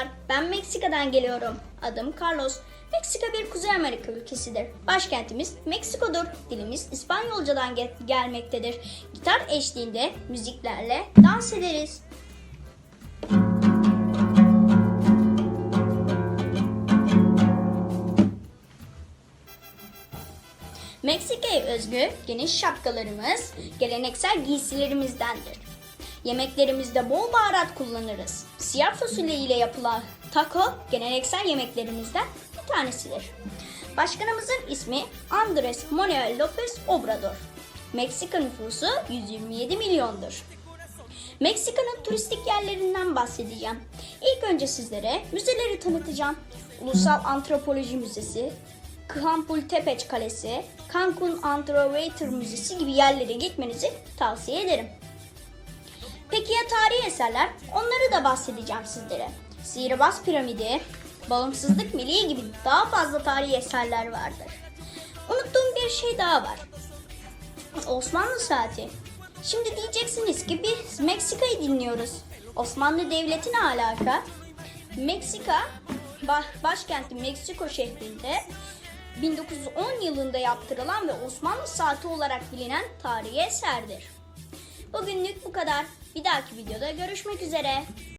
Merhabalar, ben Meksika'dan geliyorum. Adım Carlos. Meksika bir Kuzey Amerika ülkesidir. Başkentimiz Meksiko'dur. Dilimiz İspanyolcadan ge- gelmektedir. Gitar eşliğinde müziklerle dans ederiz. Meksika'ya özgü geniş şapkalarımız geleneksel giysilerimizdendir. Yemeklerimizde bol baharat kullanırız. Siyah fasulye ile yapılan taco geleneksel yemeklerimizden bir tanesidir. Başkanımızın ismi Andres Manuel López Obrador. Meksika nüfusu 127 milyondur. Meksika'nın turistik yerlerinden bahsedeceğim. İlk önce sizlere müzeleri tanıtacağım. Ulusal Antropoloji Müzesi, Campultepec Kalesi, Cancun Underwater Müzesi gibi yerlere gitmenizi tavsiye ederim. Peki ya tarihi eserler? Onları da bahsedeceğim sizlere. Sihirbaz Piramidi, Bağımsızlık Meleği gibi daha fazla tarihi eserler vardır. Unuttuğum bir şey daha var. Osmanlı saati. Şimdi diyeceksiniz ki biz Meksika'yı dinliyoruz. Osmanlı Devleti ne alaka? Meksika, ba- başkenti Meksiko şehrinde 1910 yılında yaptırılan ve Osmanlı saati olarak bilinen tarihi eserdir. Bugünlük bu kadar. Bir dahaki videoda görüşmek üzere.